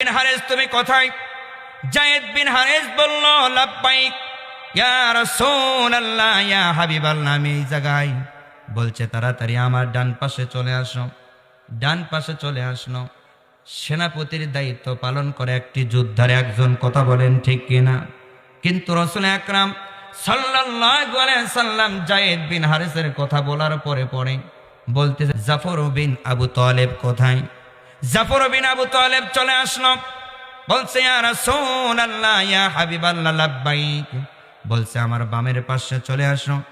বিন হারেস, তুমি কোথায়? জায়েদ বিন হারেস বলল, লাব্বাইক, ইয়া রাসূলুল্লাহ, ইয়া হাবিবাল্লাহ। আমি এই জায়গায় বলছে, তাড়াতাড়ি আমার ডান পাশে চলে আসো। ডান পাশে চলে আসলো। সেনাপতির দায়িত্ব পালন করে একটি যোদ্ধার একজন কথা বলেন, ঠিক কিনা কিন্তু রসুল আকরাম সাল্লাম জায়েদ বিন হারিসের কথা বলার পরে পরে বলতে জাফর বিন আবু তালেব কোথায়? জাফর বিন আবু তালেব চলে আসলো। বলছে বলছে, আমার বামের পাশে চলে আসো।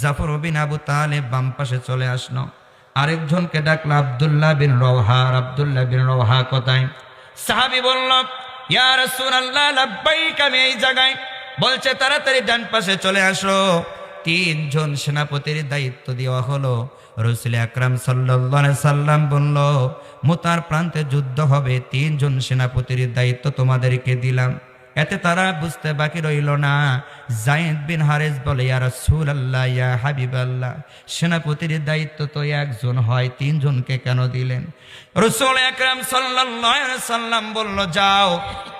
জাফর বিন আবু তালেব বাম পাশে চলে আসলো। আরেকজনকে ডাকলো, আবদুল্লাহ বিন রওহার আব্দুল্লাহ বিন রওহা কোথায়? সাহাবি বলল, ইয়া রাসূলুল্লাহ, লাব্বাইক, আমি এই জায়গায়। বলছে, তাড়াতাড়ি ডান পাশে চলে আসো। তিনজন সেনাপতির দায়িত্ব দেওয়া হলো। রসুল আকরাম সাল্লাল্লাহু সাল্লাম বলল মুতার প্রান্তে যুদ্ধ হবে, তিনজন সেনাপতির দায়িত্ব তোমাদেরকে দিলাম। এতে তারা বুঝতে বাকি রইল না। জায়েদ বিন হারেস বলে, ইয়া রাসূল আল্লাহ ইয়া হাবিব আল্লাহ সেনাপতির দায়িত্ব তো একজন হয়, তিনজনকে কেন দিলেন? রসুল একরাম সাল্লাম বলল, যাও,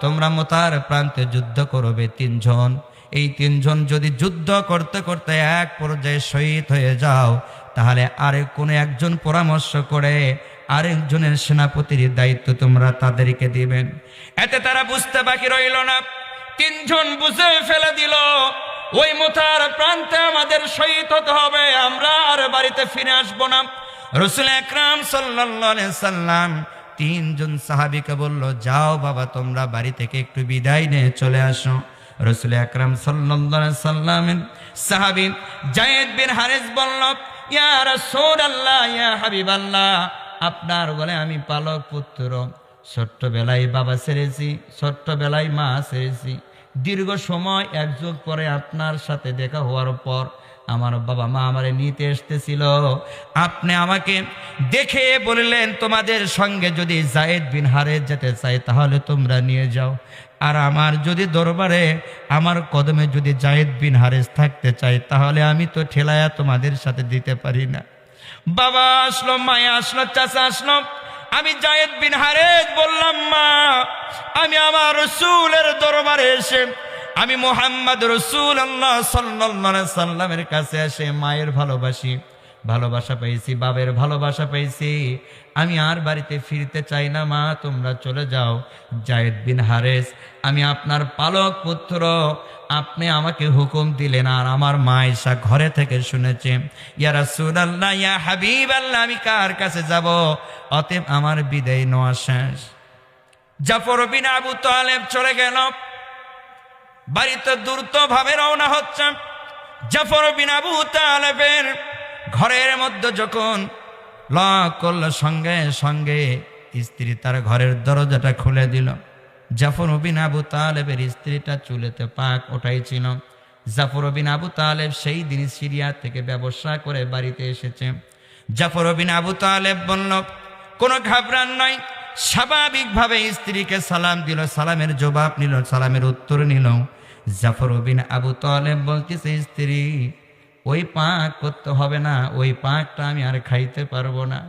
তোমরা মোতার প্রান্তে যুদ্ধ করবে তিনজন। এই তিনজন যদি যুদ্ধ করতে করতে এক পর্যায়ে শহীদ হয়ে যাও, তাহলে আরেক কোনো একজন পরামর্শ করে আরেকজনের সেনাপতির দায়িত্ব তোমরা তাদেরকে দিবেন। এতে তারা বুঝতে বাকি রইল না। তিনজন বুঝে ফেলে দিল, ওই মোতার প্রান্তে আমাদের শহীদ হতে হবে, আমরা আর বাড়িতে ফিরে আসব না। রসুল একরাম সাল্লাম তিনজন সাহাবিকে বলল, যাও বাবা, তোমরা বাড়ি থেকে একটু বিদায় নিয়ে চলে আসো। রসুল আকরাম সাল্লামের সাহাবি জায়েদ বিন হারিস বলল, ইয়া রাসূলুল্লাহ, ইয়া হাবিবাল্লাহ আপনার বলে আমি পালক পুত্র। ছোট্টবেলায় বাবা ছেড়েছি, ছোট্টবেলায় মা ছেড়েছি। দীর্ঘ সময় এক যুগ পরে আপনার সাথে দেখা হওয়ার পর আমার বাবা মা আমারে নিতে এসতেছিল আপনি আমাকে দেখে বললেন, তোমাদের সঙ্গে যদি জায়েদ বিন হারে যেতে চাই তাহলে তোমরা নিয়ে যাও। আর আমার যদি দরবারে, আমার কদমে যদি জায়েদ বিন হারেস থাকতে চাই তাহলে আমি তো ঠেলায়া তোমাদের সাথে দিতে পারি না। বাবা আসলো, মায়া আসলো, চাচা আসলো। আমি জায়েদ বিন হারেজ বললাম, মা, আমি আমার রসুলের দরবারে এসে, আমি মোহাম্মদ রসুল আল্লাহ সাল্লাহ সাল্লামের কাছে এসে মায়ের ভালোবাসি। ভালোবাসা পেয়েছি বাবের ভালোবাসা পেয়েছি। আমি আর বাড়িতে ফিরতে চাই না, মা, তোমরা চলে যাও। জায়েদ বিন হারেস, আমি আপনার পালক পুত্র। আপনি আমাকে হুকুম দিলেন আর আমার মা এসা ঘরে থেকে শুনেছে। ইয়ারা রাসূলুল্লাহ, ইয়া হাবিব আল্লাহ আমি কার কাছে যাব? অতএব আমার বিদায় নেওয়া শেষ। জাফর বিন আবু তালেব চলে গেল। বাড়িতে দ্রুত ভাবে রওনা হচ্ছে। জাফর বিন আবু তালেবের ঘরের মধ্যে যখন লক করল, সঙ্গে সঙ্গে স্ত্রী তার ঘরের দরজাটা খুলে দিল। জাফর বিন আবু তালেবের স্ত্রীটা চুলেতে পাক ওঠাইছিল। জাফর বিন আবু তালেব সেই দিন সিরিয়া থেকে ব্যবসা করে বাড়িতে এসেছে। জাফর বিন আবু তালেব বলল, কোনো ঘাবরান নয় স্বাভাবিকভাবে স্ত্রীকে সালাম দিল, সালামের জবাব নিল, সালামের উত্তর নিল। জাফর বিন আবু তালেব বলতেছে, স্ত্রী ওই পাক করতে হবে না, ওই পাকটা আমি আর খাইতে পারব না।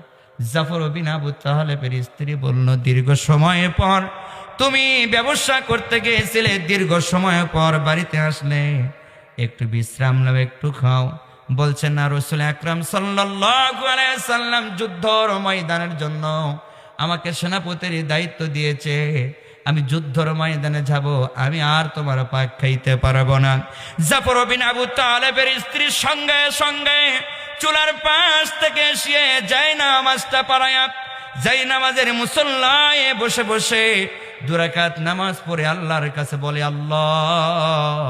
জাফর বিন আবু তাহলেবের স্ত্রী বলল, দীর্ঘ সময় পর তুমি ব্যবসা করতে গিয়েছিলে, দীর্ঘ সময় পর বাড়িতে আসলে। একটু বিশ্রাম নাও, একটু খাও। বলছেন না, রসুল আকরাম সাল্লাম যুদ্ধর ময়দানের জন্য আমাকে সেনাপতির দায়িত্ব দিয়েছে। আমি যুদ্ধর ময়দানে যাব, আমি আর তোমার পাক খাইতে পারব না। জাফর বিন আবু তালেবের স্ত্রীর সঙ্গে সঙ্গে চুলার পাশ থেকে এসে যাই নামাজটা পারায়া যাই নামাজের মুসল্লায় বসে বসে দুরাকাত নামাজ পড়ে আল্লাহর কাছে বলে, আল্লাহ,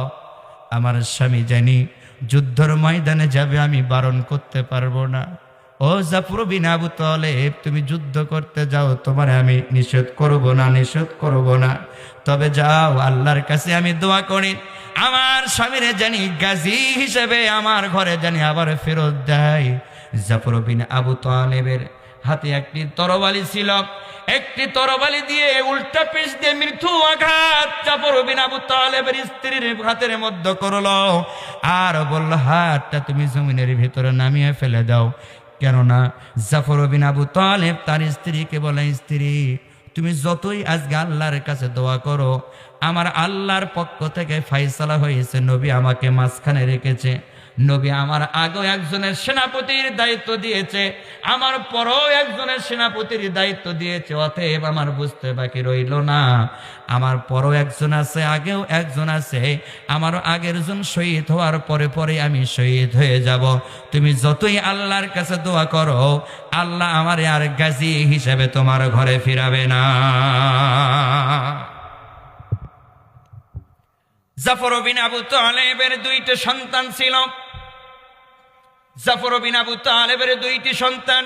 আমার স্বামী জানি যুদ্ধর ময়দানে যাবে, আমি বারণ করতে পারব না। ও জাফর বিন আবু তুমি যুদ্ধ করতে যাও, তোমার আমি নিষেধ করব না, নিষেধ করব না। তবে যাও, আল্লাহর কাছে আমি দোয়া করি। আমার স্বামীরে জানি গাজী হিসেবে, আমার ঘরে জানি আবার ফেরত দেয়। জাফর বিন আবু তালেবের হাতে একটি তরবালি ছিল। একটি তরবালি দিয়ে উল্টা পিস দিয়ে মৃত্যু আঘাত জাফর বিন আবু তালেবের স্ত্রীর হাতের মধ্যে করল। আর বলল, হাতটা তুমি জমিনের ভিতরে নামিয়ে ফেলে দাও। কেননা জাফর বিন আবু তালেব তার স্ত্রীকে বলে, স্ত্রী, তুমি যতই আজকে আল্লাহর কাছে দোয়া করো, আমার আল্লাহর পক্ষ থেকে ফাইসলা হয়েছে, নবী আমাকে মাঝখানে রেখেছে। নবী আমার আগেও একজনের সেনাপতির দায়িত্ব দিয়েছে, আমার পরও একজনের সেনাপতির দায়িত্ব দিয়েছে, অতএব আমার বুঝতে বাকি রইল না। আমার পরও একজন আছে, আগেও একজন আছে, আমার আগের জন শহীদ হওয়ার পরে পরে আমি শহীদ হয়ে যাব। তুমি যতই আল্লাহর কাছে দোয়া করো, আল্লাহ আমার আর গাজী হিসাবে তোমার ঘরে ফিরাবে না। জাফর বিন আবু তালেবের দুইটা সন্তান ছিল। জাফর বিন আবু তালেবের দুইটি সন্তান।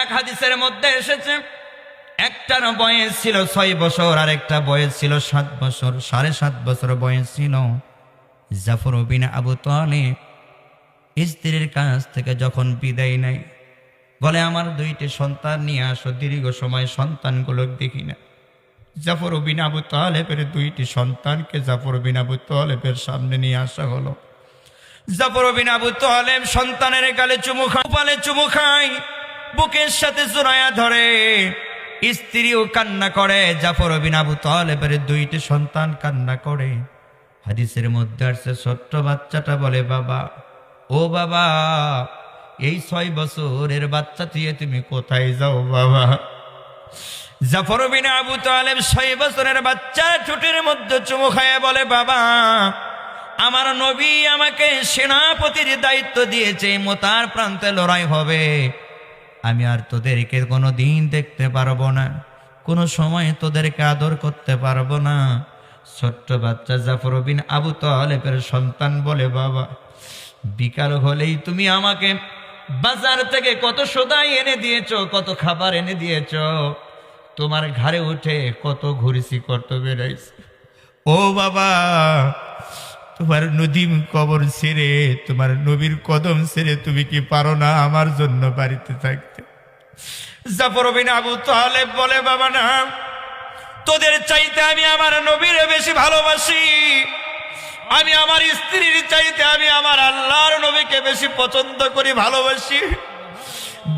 এক হাদিসের মধ্যে এসেছে একটার বয়স ছিল ছয় বছর, আর একটা বয়স ছিল সাত বছর, সাড়ে সাত বছর বয়স ছিল। জাফর বিন আবু তালেব স্ত্রীর কাছ থেকে যখন বিদায় নেয়, বলে, আমার দুইটি সন্তান নিয়ে আসো, দীর্ঘ সময় সন্তানগুলো দেখি না। জাফর বিন আবু তালেবের দুইটি সন্তানকে জাফর বিন আবু তালেবের সামনে নিয়ে আসা হলো। জাফর বিন আবু তালেব সন্তানের গালে চুমু খায় পালে চুমু খায়, বুকের সাথে জোড়ায়া ধরে। স্ত্রীও কান্না করে, জাফর বিন আবু তালেবের দুইটি সন্তান কান্না করে। হাদিসের মধ্যে আসছে, ছোট্ট বাচ্চাটা বলে, বাবা, ও বাবা, এই ছয় বছরের বাচ্চা দিয়ে তুমি কোথায় যাও, বাবা? জাফর বিন আবু তালেব ছয় বছরের বাচ্চা ছুটির মধ্যে চুমু খায়, বলে, বাবা আমার নবী আমাকে সেনাপতির দায়িত্ব দিয়েছে মোতার প্রান্তে লড়াই হবে। আমি আর তোদেরকে কোনো দিন দেখতে পারব না, কোনো সময় তোদেরকে আদর করতে পারব না। ছোট্ট বাচ্চা জাফর বিন আবু তালেবের সন্তান বলে, বাবা, বিকাল হলেই তুমি আমাকে বাজার থেকে কত সদাই এনে দিয়েছ, কত খাবার এনে দিয়েছ। তোমার ঘাড়ে উঠে কত ঘুরেছি কত বেড়াইছি। ও বাবা তোমার নদীম কবর ছেড়ে, তোমার নবীর কদম ছেড়ে তুমি কি পারো না আমার জন্য বাড়িতে থাকতে? জাফর বিন আবু তালেব বলে, বাবা না, তোদের চাইতে আমি আমার নবীরে বেশি ভালোবাসি। আমি আমার স্ত্রীর চাইতে আমি আমার আল্লাহর নবীকে বেশি পছন্দ করি, ভালোবাসি।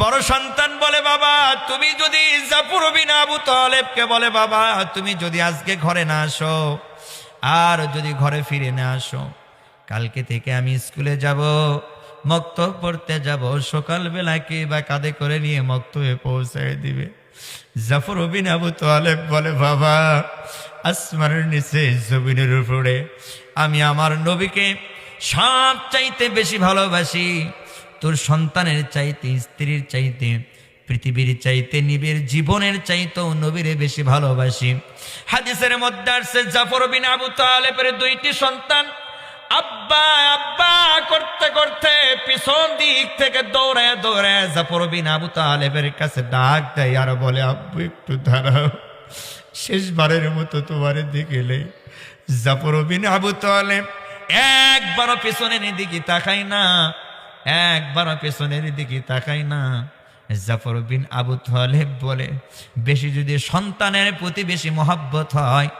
বড় সন্তান বলে, বাবা, তুমি যদি জাফর বিন আবু তালেবকে বলে, বাবা, তুমি যদি আজকে ঘরে না আসো আর যদি ঘরে ফিরে না আসো, কালকে থেকে আমি স্কুলে যাব মক্তব পড়তে যাব সকালবেলা কে বা কাঁধে করে নিয়ে মক্তবে পৌঁছায় দিবে। জাফর বিন আবু তালেব বলে, বাবা, আসমানের নিচে জমিনের উপরে আমি আমার নবীকে সব চাইতে বেশি ভালোবাসি। তোর সন্তানের চাইতে, স্ত্রীর চাইতে পৃথিবীর চাইতে নিবির জীবনের চাইতেও নবীরে বেশি ভালোবাসি। হাদিসের মধ্যে আসছে, জাফর বিন আবু তালেবের দুইটি সন্তান। আব্বা আব্বা, করতে করতে পিছন দিক থেকে দৌড়ায় দৌড়ায় জাফর বিন আবু তালেবের কাছে ডাক দেয় আর বলে, আব্বু, একটু দাঁড়াও। শেষবারের মতো তোমার দিকে জাফর বিন আবু তালেব একবারও পেছনের দিকে তাকাই না, একবারও পেছনের দিকে তাকাই না। জাফর বিন আবু তালেব বলে, বেশি যদি সন্তানের প্রতি বেশি মহাব্বত হয়,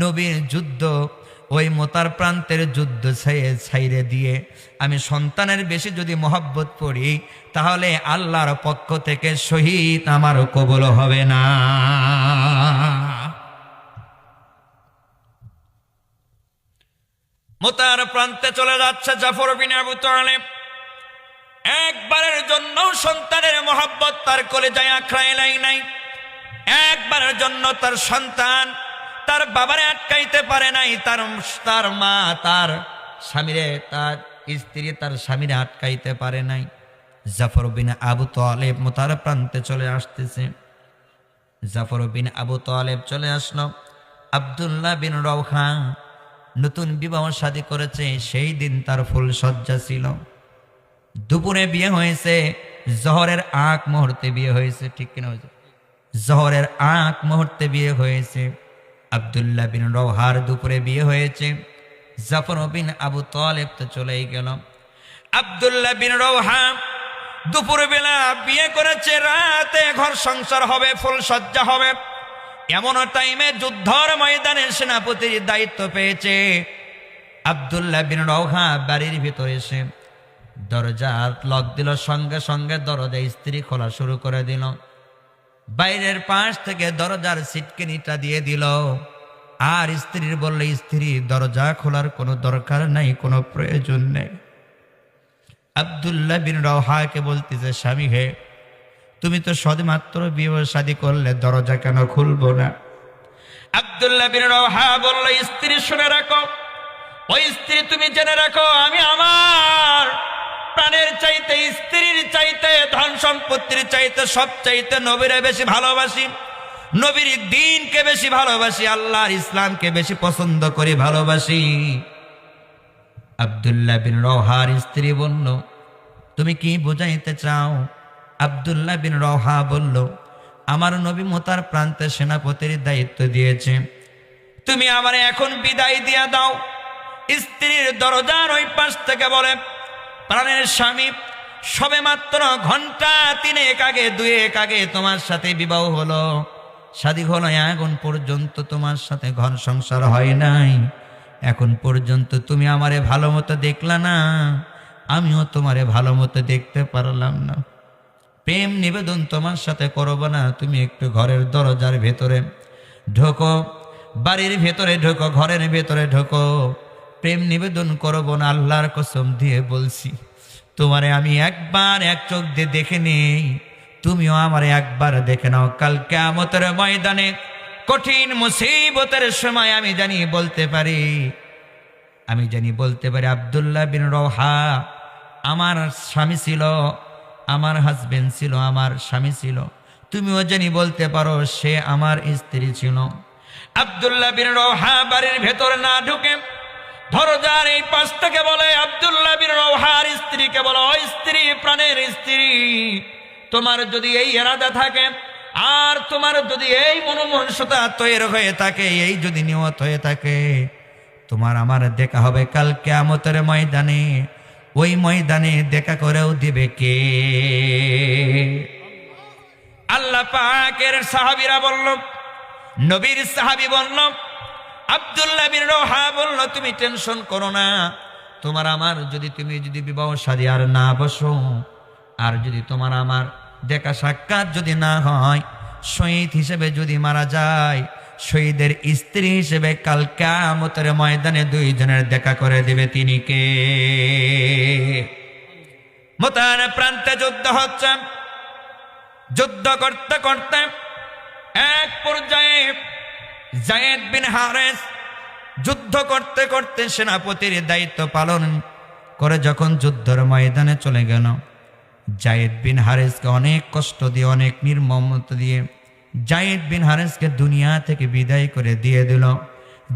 নবীর যুদ্ধ ওই মোতার প্রান্তের যুদ্ধ ছাইরে দিয়ে আমি সন্তানের বেশি যদি মহব্বত পড়ি তাহলে আল্লাহর পক্ষ থেকে শহীদ আমার কবল হবে না। মোতার প্রান্তে চলে যাচ্ছে জাফর বিন আবু তালেব। একবারের জন্য সন্তানের মহাব্বত তার কোলে যায় আখড়ায় লাই নাই। একবারের জন্য তার সন্তান তার বাবারে আটকাইতে পারে নাই, তার তার মা, তার স্বামীরে, তার স্ত্রী তার স্বামীরে আটকাইতে পারে নাই। জাফর বিন আবু তালেব মোতার প্রান্তে চলে আসতেছে। জাফর বিন আবু তালেব চলে আসলো। আবদুল্লাহ বিন রওহা নতুন বিবাহ শাদী করেছে, সেই দিন তার ফুল সজ্জা ছিল। দুপুরে বিয়ে হয়েছে, জহরের আক মুহূর্তে বিয়ে হয়েছে, ঠিক কিনা হয়েছে জহরের আক মুহূর্তে বিয়ে হয়েছে, আবদুল্লাহ বিন রওহার দুপুরে বিয়ে হয়েছে, জাফর বিন আবু তালেব তো চলেই গেল। আবদুল্লাহ বিন রওহা দুপুর বেলা বিয়ে করেছে, রাতে ঘর সংসার হবে, ফুল সজ্জা হবে। এমন টাইমে যুদ্ধর ময়দানে সেনাপতির দায়িত্ব পেয়েছে। আবদুল্লাহ বিন রওহা বাড়ির ভিতরে এসে দরজা লক দিল, সঙ্গে সঙ্গে দরজা স্ত্রী খোলা শুরু করে দিল। বাইরের পাশ থেকে দরজার সিটকেনিটা দিয়ে দিল। আর স্ত্রীর বললে, স্ত্রী, দরজা খোলার কোনো দরকার নাই, কোনো প্রয়োজন নেই। আবদুল্লাহ বিন রহাকে বলতেছে, স্বামী হে, তুমি তো সদমাত্র বিবাহ শাদী করলে, দরজা কেন খুলবো না? আবদুল্লাহ বিন রহা বলল, স্ত্রী, শুনে রাখো। ওই স্ত্রী, তুমি জেনে রাখো, আমি আমার প্রাণের চাইতে, স্ত্রীর চাইতে, ধন সম্পত্তির চাইতে সব চাইতে নবীরে বেশি ভালোবাসি। নবীর দিনকে বেশি ভালোবাসি, আল্লাহর ইসলামকে বেশি পছন্দ করি ভালোবাসি। আবদুল্লাহ বিন রহার স্ত্রী বলল, তুমি কি বুঝাইতে চাও? আবদুল্লাহ বিন রহা বলল, আমার নবী মোতার প্রান্তে সেনাপতির দায়িত্ব দিয়েছে। তুমি আমার এখন বিদায় দিয়া দাও। স্ত্রীর দরজার ওই পাশ থেকে বলে প্রাণের স্বামী, সবে মাত্র ঘণ্টা তিনেক আগে, দুয়েক আগে তোমার সাথে বিবাহ হলো। শাদী হলো এখন পর্যন্ত তোমার সাথে ঘর সংসার হয় নাই। এখন পর্যন্ত তুমি আমারে ভালো মতো দেখলা না। আমিও তোমারে ভালো মতো দেখতে পারলাম না। প্রেম নিবেদন তোমার সাথে করব না। তুমি একটু ঘরের দরজার ভেতরে ঢোকো, বাড়ির ভেতরে ঢোকো, ঘরের ভেতরে ঢোকো। প্রেম নিবেদন করব না, আল্লাহর কসম দিয়ে বলছি। তোমারে আমি একবার এক চোখ দিয়ে দেখে নেই, তুমিও আমারে একবার দেখে নাও। কাল কেমতের ময়দানে কঠিন মুসিবতের সময় আমি জানি বলতে পারি। আমি জানি বলতে পারি, আবদুল্লাহ বিন রহা আমার স্বামী ছিল, আমার হাজবেন্ড ছিল, আমার স্বামী ছিল। তুমিও জানি বলতে পারো, সে আমার স্ত্রী ছিল। আবদুল্লাহ বিন রহা বাড়ির ভেতর না ঢুকে ধরজার এই পাশ থেকে বলে, আবদুল্লাহ বিন রহার স্ত্রীকে বলো "ও স্ত্রী, প্রাণের স্ত্রী। তোমার যদি এই এরাদা থাকে, আর তোমার যদি এই মনোমনসতা তৈরি হয়ে থাকে, এই যদি নিয়ত হয়ে থাকে, তোমার আমার দেখা হবে কাল কেমতের ময়দানে। ওই ময়দানে দেখা করেও দিবে কে? আল্লাহ পাকের সাহাবিরা বলল, নবীর সাহাবি বলল আব্দুল্লাহ বিন রোহা বলল, তুমি টেনশন করো না। তোমার আমার, যদি তুমি যদি বিবাহ সাদী আর না বসো, আর যদি তোমার আমার দেখা সাক্ষাৎ যদি না হয়, শহীদ হিসেবে যদি মারা যায়, শহীদের স্ত্রী হিসেবে কাল কামতের ময়দানে দুইজনের দেখা করে দেবে তিনি কে? মোতার প্রান্তে যুদ্ধ হচ্ছে। যুদ্ধ করতে করতে এক পর্যায়ে জায়েদ বিন হারেস যুদ্ধ করতে করতে সেনাপতির দায়িত্ব পালন করে যখন যুদ্ধের ময়দানে চলে গেল, জায়েদ বিন হারেসকে অনেক কষ্ট দিয়ে, অনেক নির্মমতা দিয়ে জায়েদ বিন হারেসকে দুনিয়া থেকে বিদায় করে দিয়ে দিল।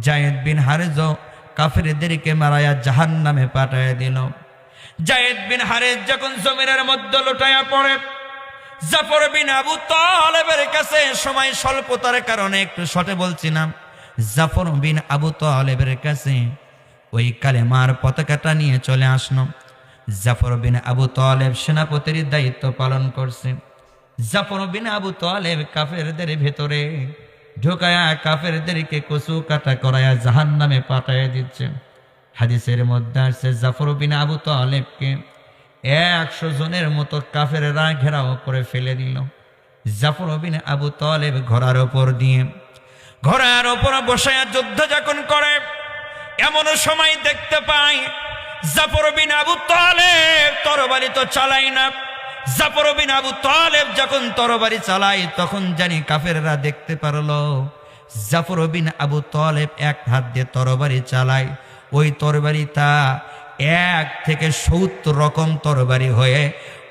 জায়েদ বিন হারেসও কাফেরদেরকে মারায়া জাহান নামে পাঠায় দিল। জায়েদ বিন হারেস যখন জমিনের মধ্যে লুটায়া পড়ে জাফর বিন আবু তালেবের কাছে সময় স্বল্পতার কারণে একটু শটে বলছিলাম, জাফর বিন আবু তালেবের কাছে ওই কালেমার পতাকাটা নিয়ে চলে আসলো। জাফর বিন আবু তালেব সেনাপতির দায়িত্ব পালন করছে। জাফর বিন আবু তালেব কাফেরদের ভেতরে ঢোকায়া কাফেরদেরকে কচু কাটা করায়া জাহান নামে পাঠাইয়া দিচ্ছে। হাদিসের মধ্যে আসছে, জাফর বিন আবু তালেবকে একশো জনের মতো কাফেরেরা ঘেরাও করে ফেলে দিল। জাফর বিন আবু তলেব ঘোড়ার ওপর দিয়ে, ঘোড়ার ওপর বসে যুদ্ধ যখন করে। এমন সময় দেখতে পাই জাফর বিন আবু তলেব তরবারি তো চালাই না। জাফর বিন আবু তালেব যখন তরবারি চালাই তখন জানি কাফেররা দেখতে পারল, জাফর বিন আবু তলেব এক হাত দিয়ে তরবারি চালায়। ওই তরবারিটা এক থেকে সত্তর রকম তরবারি হয়ে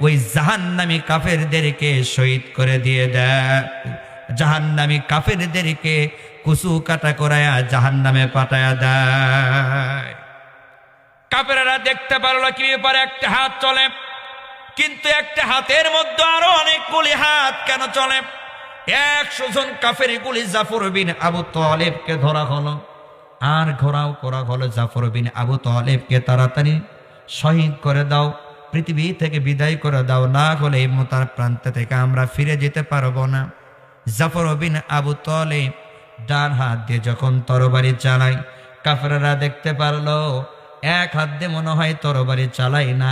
ওই জাহান্নামী কাফেরদেরকে শহীদ করে দিয়ে দেয়। জাহান্নামী কাফেরদেরকে কুসু কাটা করায়া জাহান্নামে পাঠায়া দেয়। কাফেরেরা দেখতে পারল কি ব্যাপারে একটা হাত চলে, কিন্তু একটা হাতের মধ্যে আরও অনেক অনেকগুলি হাত কেন চলে? একশো জন কাফের গুলি জাফর বিন আবু তালেবকে ধরা হলো। আর ঘোরাও করা হলো জাফর বিন আবু তালেবকে তাড়াতাড়ি শহীদ করে দাও, পৃথিবী থেকে বিদায় করে দাও, না হলে এই মোতার প্রান্ত থেকে আমরা ফিরে যেতে পারব না। জাফর বিন আবু তালেব ডান হাত দিয়ে যখন তরবারি চালায়, কাফেররা দেখতে পারল, এক হাত দিয়ে মনে হয় তরবারি চালাই না,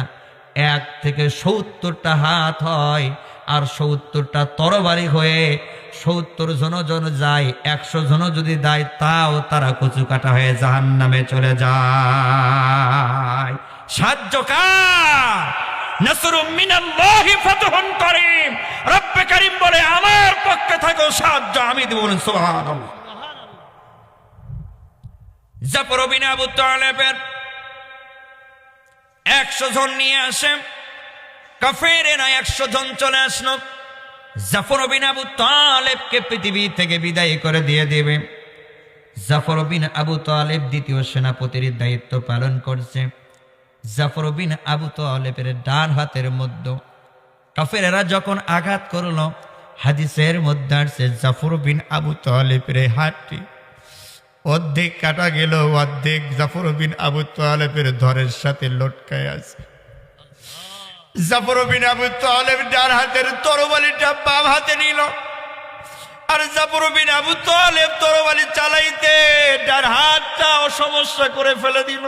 এক থেকে সত্তরটা হাত হয় আর সত্তরটা তরবারি হয়ে সত্তর জন জন যায়, একশো জন যদি দেয় তাও তারা কচু কাটা হয়ে জাহান নামে চলে যায়। আমার পক্ষে সাহায্য আমি বিন একশো জন নিয়ে আসে। কাফেরেরা একশো জন চলে আসলো। জাফর বিন আবু তালেবকে পৃথিবী থেকে বিদায় করে দিয়ে দেবে। জাফর বিন আবু তালেব দ্বিতীয় সেনাপতির দায়িত্ব পালন করছে। জাফর বিন আবু তালেবের ডান হাতের মধ্যে। কাফেরেরা যখন আঘাত করল, হাদিসের মধ্যে আসছে জাফর বিন আবু তালেবের হাতটি। অর্ধেক কাটা গেল, অর্ধেক জাফর বিন আবু তালেবের ধরের সাথে লটকায় আছে। জাফর বিন আবু তালেব ডান হাতের তরবালিটা বাম হাতে নিল। আর জাফর বিন আবু তালেব তরবালি চালাইতে ডান হাতটা অসমস্যা করে ফেলে দিল।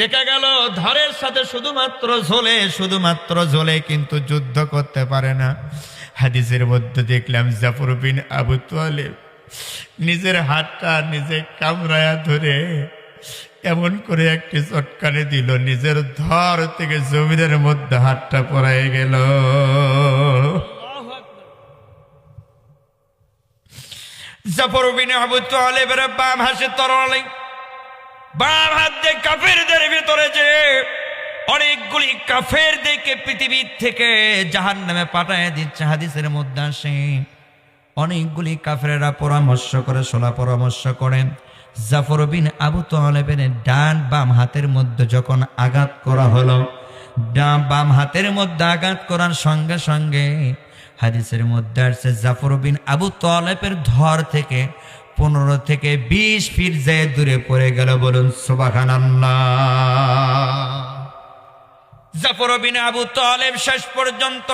দেখা গেল ধরের সাথে শুধুমাত্র ঝোলে শুধুমাত্র ঝোলে কিন্তু যুদ্ধ করতে পারে না। হাদিসের মধ্যে দেখলাম জাফর বিন আবু তালেব নিজের হাতটা নিজে কামড়ায়া ধরে এমন করে একটি চটকানে দিল, নিজের ধর থেকে জমিনের মধ্যে হাতটা পড়ায় গেল। হাত দিয়ে যে অনেকগুলি কাফের পৃথিবীর থেকে দিচ্ছে অনেকগুলি কাফেরেরা পরামর্শ করে সোলা পরামর্শ করেন। জাফর বিন আবু তালেবের ডান বাম হাতের মধ্যে যখন আঘাত করা হলো, ডান বাম হাতের মধ্যে আঘাত করার সঙ্গে সঙ্গে হাদিসের মধ্যে আসছে, জাফর বিন আবু তালেবের ধর থেকে পনেরো থেকে বিশ ফিট যায় দূরে পড়ে গেল, বলুন সুবাখান জাফর বিন আবু তালেব শেষ পর্যন্ত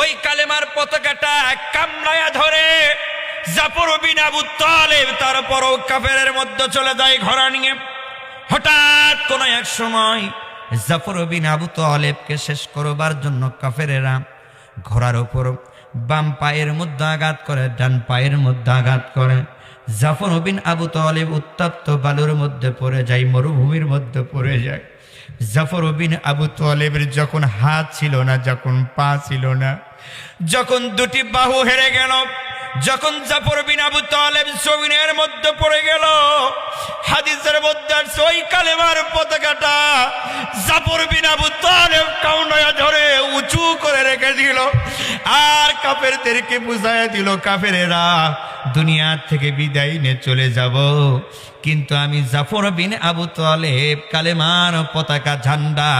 ওই কালেমার পতাকাটা কামড়ায়া ধরে আবু তারপরও মধ্যে চলে যায় নিয়ে। হঠাৎ কোন এক সময় আবু শেষ করবার জন্য ঘোড়ার উপর বাম পায়ের মধ্যে আঘাত করে, ডান পায়ের মধ্যে আঘাত করে। জাফর বিন আবু তালেব উত্তপ্ত বালুর মধ্যে পড়ে যায়, মরুভূমির মধ্যে পড়ে যায়। জাফর বিন আবু তালেবের যখন হাত ছিল না, যখন পা ছিল না, যখন দুটি বাহু হেরে গেল যখন জাফর বিন আবু তালেব জমিনের মধ্যে পড়ে গেল, হাদিসের মধ্যে ওই কালেমার পতাকাটা জাফর বিন আবু তালেব কাউনয়া ধরে উঁচু করে রেখে দিল। আর কাফেরদেরকে বুঝাইয়া দিল, কাফেরেরা, দুনিয়া থেকে বিদায় নিয়ে চলে যাব। কিন্তু আমি জাফর বিন আবু তালেব কালেমার পতাকা ঝান্ডা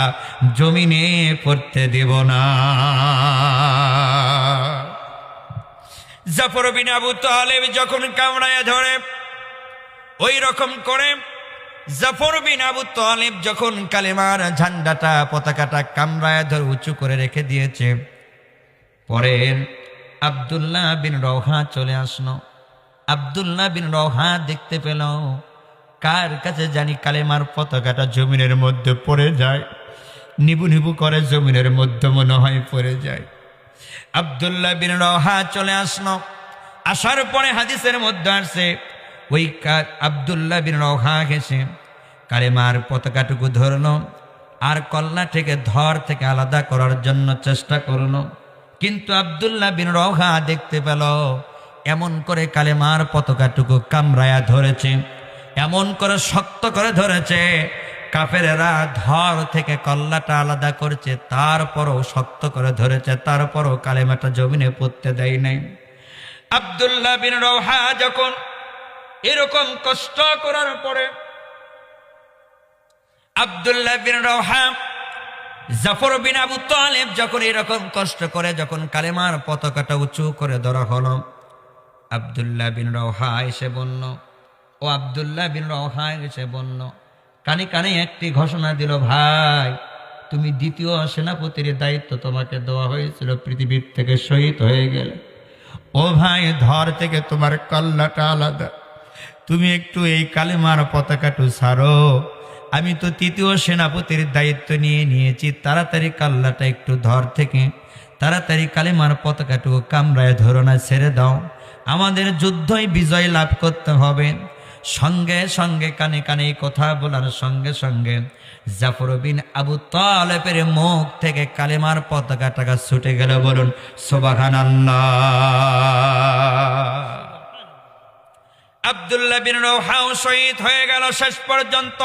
জমিনে পড়তে দেব না। জাফর বিন আবু তালেব যখন কামড়ায় ধরে, ওই রকম করে জাফর বিন আবু তালেব যখন কালেমার ঝান্ডাটা, পতাকাটা কামড়ায় ধরে উঁচু করে রেখে দিয়েছে, পরে আবদুল্লাহ বিন রওহা চলে আসলো। আবদুল্লাহ বিন রওহা দেখতে পেল, কার কাছে জানি কালেমার পতাকাটা জমিনের মধ্যে পড়ে যায়, নিবু নিবু করে জমিনের মধ্যে মনে হয় পড়ে যায়। আবদুল্লাহ বিন রহা চলে আসলো। আসার পরে হাদিসের মধ্যে আসছে, ওই আবদুল্লাহ বিন রহা গেছে, কালেমার পতাকাটুকু ধরলো, আর কল্লা থেকে ধর থেকে আলাদা করার জন্য চেষ্টা করল। কিন্তু আবদুল্লাহ বিন রহা দেখতে পেল, এমন করে কালেমার পতাকাটুকু কামড়ায়া ধরেছে, এমন করে শক্ত করে ধরেছে কাফেরেরা ধর থেকে কল্লাটা আলাদা করছে, তারপরও শক্ত করে ধরেছে, তারপরও কালেমাটা জমিনে পড়তে দেয় নাই। আবদুল্লাহ বিন রওহা যখন এরকম কষ্ট করার পরে আবদুল্লাহ বিন রওহা, জাফর বিন আবু তালেব যখন এরকম কষ্ট করে, যখন কালেমার পতাকাটা উঁচু করে ধরা হলো, আবদুল্লাহ বিন রওহা এসে বলল, ও আবদুল্লাহ বিন রওহা, এসে বলল কানে কানে একটি ঘোষণা দিল, ভাই, তুমি দ্বিতীয় সেনাপতির দায়িত্ব তোমাকে দেওয়া হয়েছিল, পৃথিবীর থেকে শহীদ হয়ে গেলে। ও ভাই, ধর থেকে তোমার কল্লাটা আলাদা। তুমি একটু এই কালেমার পতাকাটু ছাড়ো। আমি তো তৃতীয় সেনাপতির দায়িত্ব নিয়ে নিয়েছি, তাড়াতাড়ি কাল্লাটা একটু ধর থেকে। তাড়াতাড়ি কালেমার পতাকাটুকু কামড়ায় ধরো না, ছেড়ে দাও। আমাদের যুদ্ধই বিজয় লাভ করতে হবে। সঙ্গে সঙ্গে কানে কানে কথা বলার সঙ্গে সঙ্গে জাফর বিন আবু তালেবের মুখ থেকে কালেমার পতাকা টাকা ছুটে গেল বলুন সোবাহান আবদুল্লাহ বিন রৌহাও শহীদ হয়ে গেল শেষ পর্যন্ত।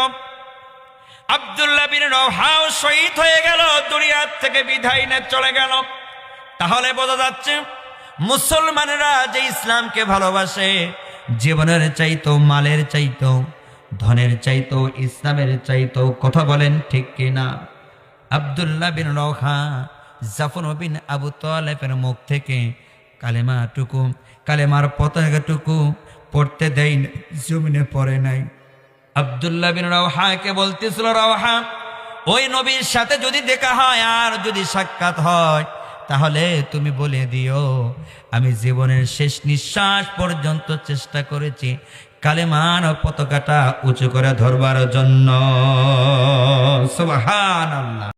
আবদুল্লাহ বিন রৌহাও শহীদ হয়ে গেল, দুনিয়ার থেকে বিদায় নিয়ে চলে গেল। তাহলে বোঝা যাচ্ছে, মুসলমানেরা যে ইসলামকে ভালোবাসে জীবনের চাইতো, মালের চাইতো, ধনের চাইতো, ইসলামের চাইতো, কথা বলেন ঠিক কিনা? আবদুল্লাহ বিন রৌহা জাফর বিন আবু তালেবের মুখ থেকে কালেমাটুকু, কালেমার পতাকাটুকু পড়তে দেয় জমিনে পড়ে নাই। আবদুল্লাহ বিন রাওহাকে বলতেছিল, রাওহা, ওই নবীর সাথে যদি দেখা হয়, আর যদি সাক্ষাৎ হয় তাহলে তুমি বলে দিও, আমি জীবনের শেষ নিঃশ্বাস পর্যন্ত চেষ্টা করেছি কালেমান পতাকাটা উঁচু করে ধরবার জন্য। সুবহানাল্লাহ।